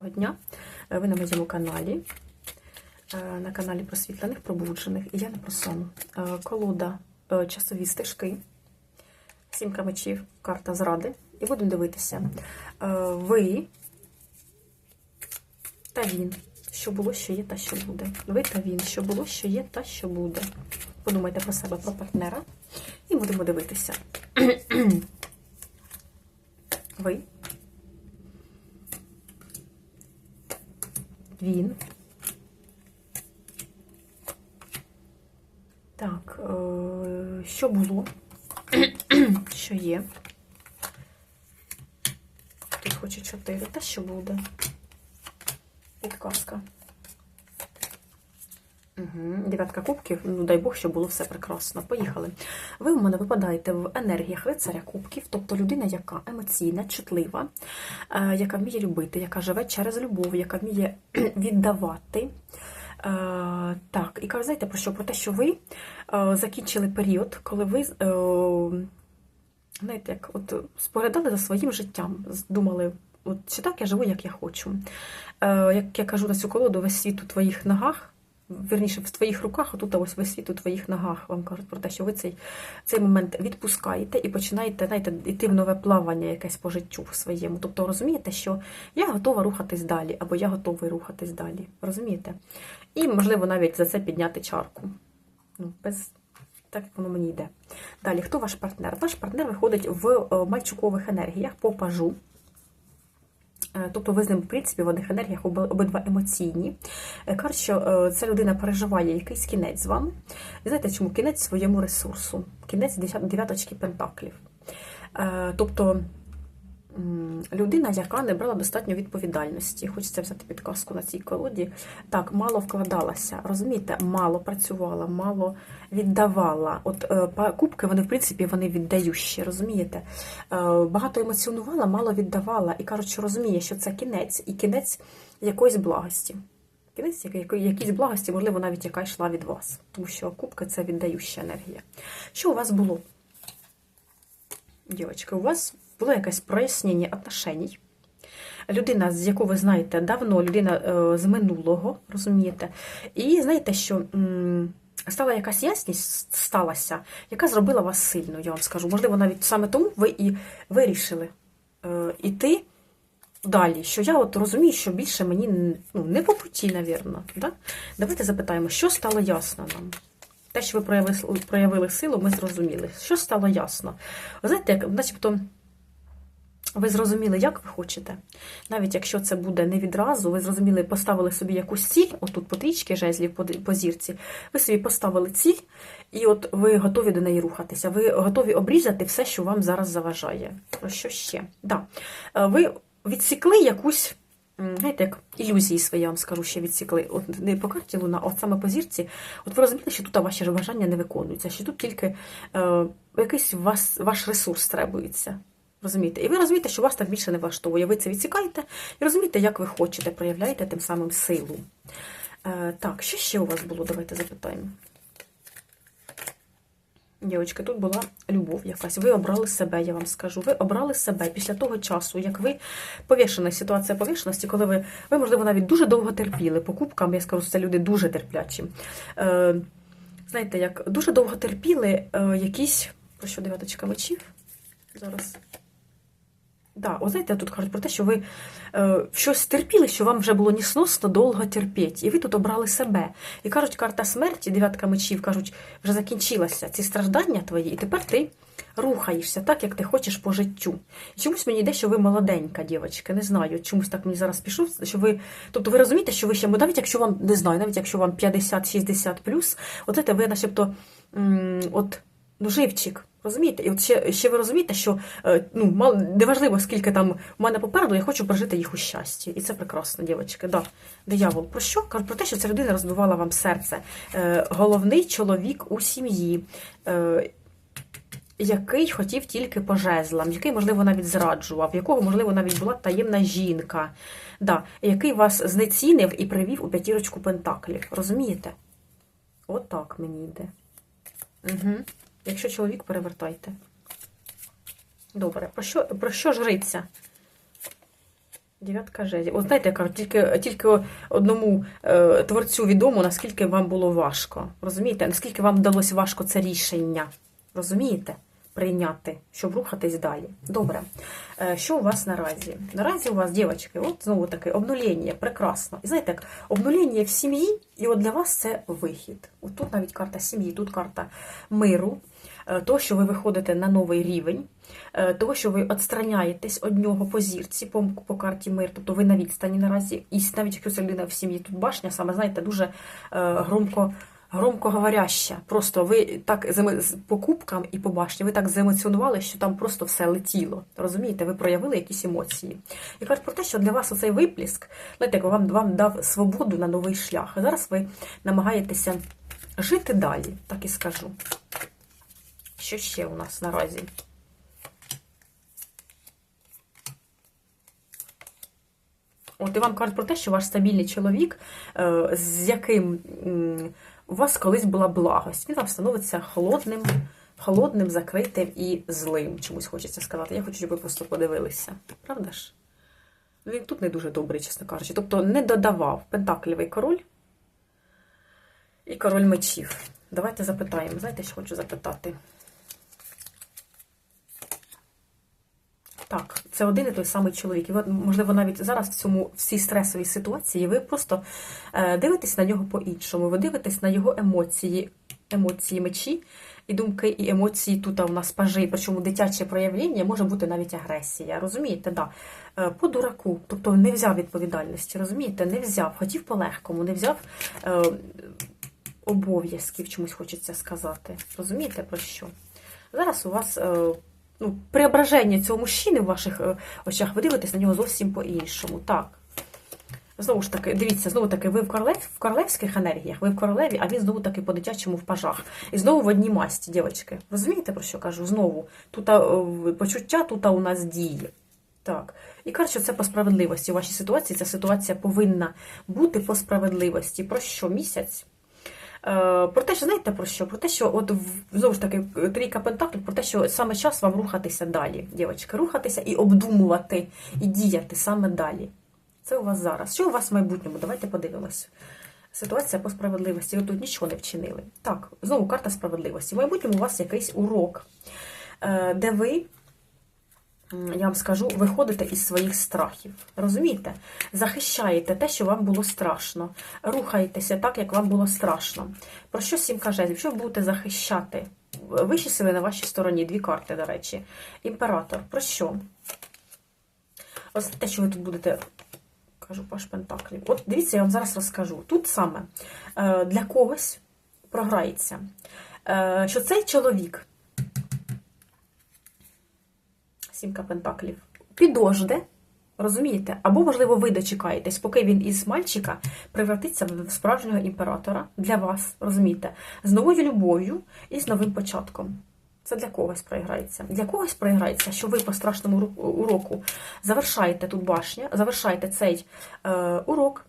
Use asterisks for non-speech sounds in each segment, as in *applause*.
Дня. Е, Ви на моєму каналі, е, на каналі просвітлених, пробуджених. І я не про сон. Е, Колода часові стежки, сімка мечів, карта зради. І будемо дивитися. Ви та він, що було, що є, та що буде. Ви та він, що було, що є, та що буде. Подумайте про себе, про партнера. І будемо дивитися. *clears throat* Ви. Він. Так, е, що було? *clears throat* що є? Тут хоче чотири. Та що буде? Підказка. Угу. Дев'ятка кубків. Ну, дай Бог, щоб було все прекрасно. Поїхали. Ви у мене випадаєте в енергіях лицаря кубків, тобто людина, яка емоційна, чутлива, е, яка вміє любити, яка живе через любов, яка вміє *clears throat* віддавати. Е, так, і кажу, знаєте про що? Про те, що ви е, закінчили період, коли ви. Знаєте, як от споглядали за своїм життям, думали, от чи так я живу, як я хочу. Е, як я кажу на цю колоду, весь світ у твоїх ногах, вірніше, в твоїх руках, а тут ось весь світ у твоїх ногах. Вам кажуть про те, що ви цей, цей момент відпускаєте і починаєте знаєте, йти в нове плавання якесь по життю своєму. Тобто розумієте, що я готова рухатись далі, або я готовий рухатись далі. Розумієте? І, можливо, навіть за це підняти чарку. Ну, без так як воно мені йде. Далі, хто ваш партнер? Ваш партнер виходить в е, мальчукових енергіях по пажу. Е, Тобто ви з ним, в принципі, в одних енергіях обидва емоційні. Е, Кажуть, що е, ця людина переживає якийсь кінець з вами. І знаєте, чому кінець своєму ресурсу? Кінець дев'яточки пентаклів. Тобто людина, яка не брала достатньо відповідальності. Хочеться взяти підказку на цій колоді. Так, мало вкладалася, розумієте, мало працювала, мало віддавала. От е, кубки, вони, в принципі, вони віддающі, розумієте? Е, Багато емоціонувала, мало віддавала. І кажуть, розуміє, що це кінець і кінець якоїсь благості. Кінець якої- якісь благості, можливо, навіть яка йшла від вас. Тому що кубка це віддающа енергія. Що у вас було? Дівчатки, у вас було якесь прояснення отношеній. Людина, з яку ви знаєте давно, людина е, з минулого, розумієте? І знаєте, що стала якась ясність, сталася, яка зробила вас сильною, я вам скажу. Можливо, навіть саме тому ви і вирішили е, іти далі. Що я от розумію, що більше мені ну, не по путі, навірно. Да? Давайте запитаємо, що стало ясно нам. Те, що ви проявили, проявили силу, ми зрозуміли. Що стало ясно? Ви знаєте, як, начебто, ви зрозуміли, як ви хочете. Навіть якщо це буде не відразу, ви зрозуміли, поставили собі якусь ціль, отут по трічки жезлів, по, зірці, ви собі поставили ціль, і от ви готові до неї рухатися. Ви готові обрізати все, що вам зараз заважає. Про що ще? Да. Е, Ви відсікли якусь. Знаєте, як ілюзії свої, я вам скажу, ще відсікли. От не по карті Луна, а от саме по зірці. От ви розумієте, що тут ваші бажання не виконуються, що тут тільки е, якийсь вас, ваш ресурс требується. Розумієте? І ви розумієте, що вас так більше не влаштовує. Ви це відсікаєте і розумієте, як ви хочете, проявляєте тим самим силу. Е, так, що ще у вас було? Давайте запитаємо. Дівчатки, тут була любов якась. Ви обрали себе, я вам скажу. Ви обрали себе після того часу, як ви повішена, ситуація повішеності, коли ви, ви, можливо, навіть дуже довго терпіли. Покупкам, я скажу, це люди дуже терплячі. Е, знаєте, як дуже довго терпіли е, якісь. Про що дев'яточка мечів? Зараз. Да, от знаєте, тут кажуть про те, що ви е, щось терпіли, що вам вже було несносно довго терпіти. І ви тут обрали себе. І кажуть, карта смерті, дев'ятка мечів, кажуть, вже закінчилася ці страждання твої, і тепер ти рухаєшся так, як ти хочеш по життю. І чомусь мені йде, що ви молоденька, дівчатка, не знаю. Чомусь так мені зараз пішов, що ви. Тобто ви розумієте, що ви ще, навіть якщо вам не знаю, навіть якщо вам 50-60 плюс, от ви начебто от, ну, живчик. Розумієте? І от ще, ще ви розумієте, що е, ну, неважливо, скільки там у мене попереду, я хочу прожити їх у щасті. І це прекрасно, дівчатки. Да. Диявол. Про що? Кажу про те, що ця людина розбивала вам серце. Е, головний чоловік у сім'ї. Е, який хотів тільки по жезлам, який, можливо, навіть зраджував, якого, можливо, навіть була таємна жінка, да, який вас знецінив і привів у п'ятірочку пентаклів. Розумієте? От так мені йде. Угу. Якщо чоловік, перевертайте. Добре. Про що, про що жриця? Дев'ятка жезлів. От знаєте, я тільки, тільки одному е, творцю відомо, наскільки вам було важко. Розумієте? Наскільки вам вдалося важко це рішення. Розумієте? Прийняти, щоб рухатись далі. Добре. Е, що у вас наразі? Наразі у вас, дівчатки, от знову таки, обнулення, прекрасно. І знаєте, як обнулення в сім'ї, і от для вас це вихід. От тут навіть карта сім'ї, тут карта миру, того, що ви виходите на новий рівень, е, того, що ви відстраняєтесь від нього по зірці, по, по карті мир, тобто ви на відстані наразі, і навіть якщо це людина в сім'ї, тут башня, саме знаєте, дуже е, громко. Громкоговоряща. Просто ви так по кубкам і по башні, ви так заемоціонували, що там просто все летіло. Розумієте, ви проявили якісь емоції. І кажуть про те, що для вас оцей випліск, знаєте, вам, вам дав свободу на новий шлях. А зараз ви намагаєтеся жити далі, так і скажу. Що ще у нас наразі? От і вам кажуть про те, що ваш стабільний чоловік, е, з яким у вас колись була благость, він вам становиться холодним, холодним, закритим і злим. Чомусь хочеться сказати. Я хочу, щоб ви просто подивилися. Правда ж? Ну, Він тут не дуже добрий, чесно кажучи. Тобто не додавав пентаклівий король і король мечів. Давайте запитаємо. Знаєте, що хочу запитати? Так, це один і той самий чоловік. І ви, можливо, навіть зараз в цьому в цій стресовій ситуації ви просто е, дивитесь на нього по-іншому. Ви дивитесь на його емоції, емоції мечі і думки, і емоції тут у нас пажі. Причому дитяче проявлення може бути навіть агресія. Розумієте, да. Е, по дураку, тобто не взяв відповідальності, розумієте, не взяв, хотів по-легкому, не взяв. Е, Обов'язків чомусь хочеться сказати. Розумієте про що? Зараз у вас е, ну, преображення цього мужчини в ваших е, очах, ви дивитесь на нього зовсім по-іншому. Так. Знову ж таки, дивіться, знову таки, ви в, королев, в королевських енергіях, ви в королеві, а він знову таки по-дитячому в пажах. І знову в одній масті, дівчатки. Розумієте, про що кажу? Знову. Тут е, почуття, тут у нас дії. Так. І кажуть, що це по справедливості. У вашій ситуації ця ситуація повинна бути по справедливості. Про що місяць? Е, Про те, що знаєте про що? Про те, що от знову ж таки трійка пентаклів, про те, що саме час вам рухатися далі, дівчатки, рухатися і обдумувати, і діяти саме далі. Це у вас зараз. Що у вас в майбутньому? Давайте подивимось. Ситуація по справедливості. Ви тут нічого не вчинили. Так, знову карта справедливості. В майбутньому у вас якийсь урок, е, де ви я вам скажу, виходите із своїх страхів. Розумієте? Захищаєте те, що вам було страшно. Рухаєтеся так, як вам було страшно. Про що сім каже? Якщо ви будете захищати, вищі сили на вашій стороні, дві карти, до речі. Імператор. Про що? Ось те, що ви тут будете. Кажу, Паш Пентаклів. От дивіться, я вам зараз розкажу. Тут саме е, для когось програється, е, що цей чоловік Сімка пентаклів. Підожде, розумієте? Або, можливо, ви дочекаєтесь, поки він із мальчика превратиться в справжнього імператора для вас, розумієте, з новою любов'ю і з новим початком. Це для когось проіграється. Для когось проіграється, що ви по страшному уроку завершаєте тут башня, завершаєте цей е, урок.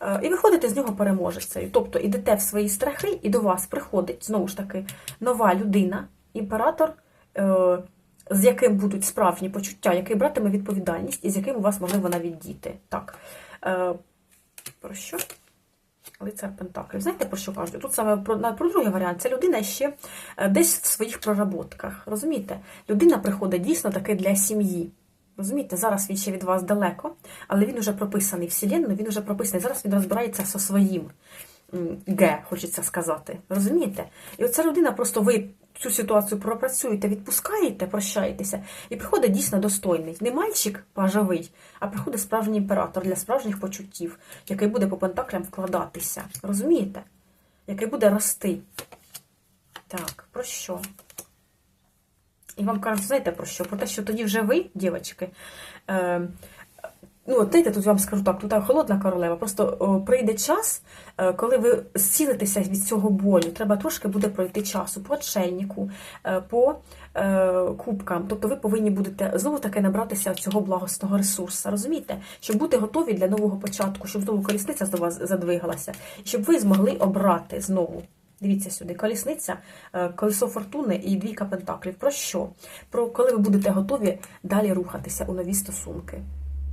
е, І виходите з нього переможецею. Тобто ідете в свої страхи, і до вас приходить знову ж таки нова людина, імператор, е, з яким будуть справжні почуття, який братиме відповідальність, і з яким у вас, можливо, навіть діти. Так. Е, Про що? Лицар Пентаклів. Знаєте, про що кажуть? Тут саме про, про другий варіант. Це людина ще е, десь в своїх проработках. Розумієте? Людина приходить дійсно таки для сім'ї. Розумієте, зараз він ще від вас далеко, але він уже прописаний в Вселенну, він уже прописаний. Зараз він розбирається зі своїм м, Г, хочеться сказати. Розумієте? І оця людина просто ви цю ситуацію пропрацюєте, відпускаєте, прощаєтеся, і приходить дійсно достойний. Не мальчик пажовий, а приходить справжній імператор для справжніх почуттів, який буде по пентаклям вкладатися. Розумієте? Який буде рости. Так, про що? І вам кажуть, знаєте про що? Про те, що тоді вже ви, дівчатки, е, ну, от тут вам скажу так, тут холодна королева, просто о, прийде час, е, коли ви зцілитеся від цього болю. Треба трошки буде пройти часу по отшельнику, е, по е, кубкам. Тобто ви повинні будете знову таки набратися цього благосного ресурсу, розумієте? Щоб бути готові для нового початку, щоб знову колісниця до вас задвигалася, щоб ви змогли обрати знову. Дивіться сюди, колісниця, е, колесо фортуни і двійка пентаклів. Про що? Про коли ви будете готові далі рухатися у нові стосунки.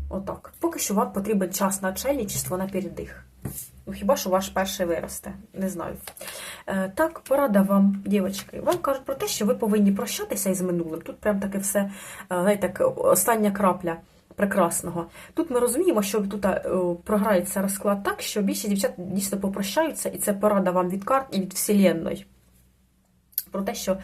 Отак. Поки що вам потрібен час на челічство на передих. Ну, хіба що ваш перший виросте, не знаю. Е, так, порада вам, дівчатки. Вам кажуть про те, що ви повинні прощатися із минулим. Тут прям таке все, е, знаєте, остання крапля прекрасного. Тут ми розуміємо, що тут е, програється розклад так, що більшість дівчат дійсно попрощаються, і це порада вам від карт і від Вселенної. Про те, що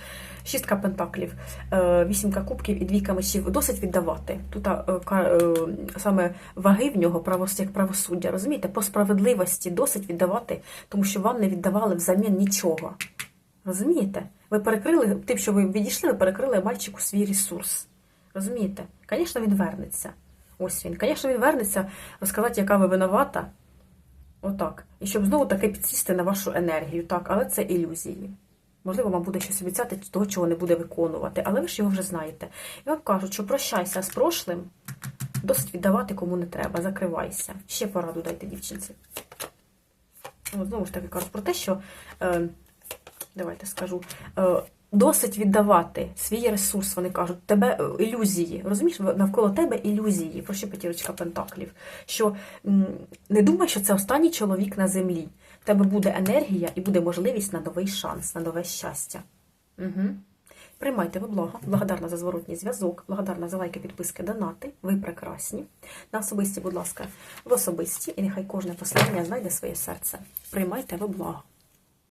шістка пентаклів, е, вісімка кубків і двійка мечів досить віддавати. Тут е, е, саме ваги в нього як правосуддя, розумієте, по справедливості досить віддавати, тому що вам не віддавали взамін нічого. Розумієте? Ви перекрили тим, що ви відійшли, ви перекрили мальчику свій ресурс. Розумієте? Звісно, він вернеться. Ось він. Звісно, він вернеться розказати, яка ви винувата. Отак. І щоб знову таки підсісти на вашу енергію. Так, але це ілюзії. Можливо, вам буде щось обіцяти того, чого не буде виконувати, але ви ж його вже знаєте. І вам кажуть, що прощайся з прошлим, досить віддавати кому не треба, закривайся. Ще пораду дайте дівчинці. Ну, знову ж таки кажуть про те, що е, давайте скажу. Е, Досить віддавати свій ресурс, вони кажуть, тебе е, ілюзії. Розумієш, навколо тебе ілюзії, про що п'ятірочка пентаклів. Що не думай, що це останній чоловік на землі. В тебе буде енергія і буде можливість на новий шанс, на нове щастя. Угу. Приймайте ви благо. Благодарна за зворотній зв'язок, благодарна за лайки, підписки, донати. Ви прекрасні. На особисті, будь ласка, в особисті, і нехай кожне послання знайде своє серце. Приймайте ви благо.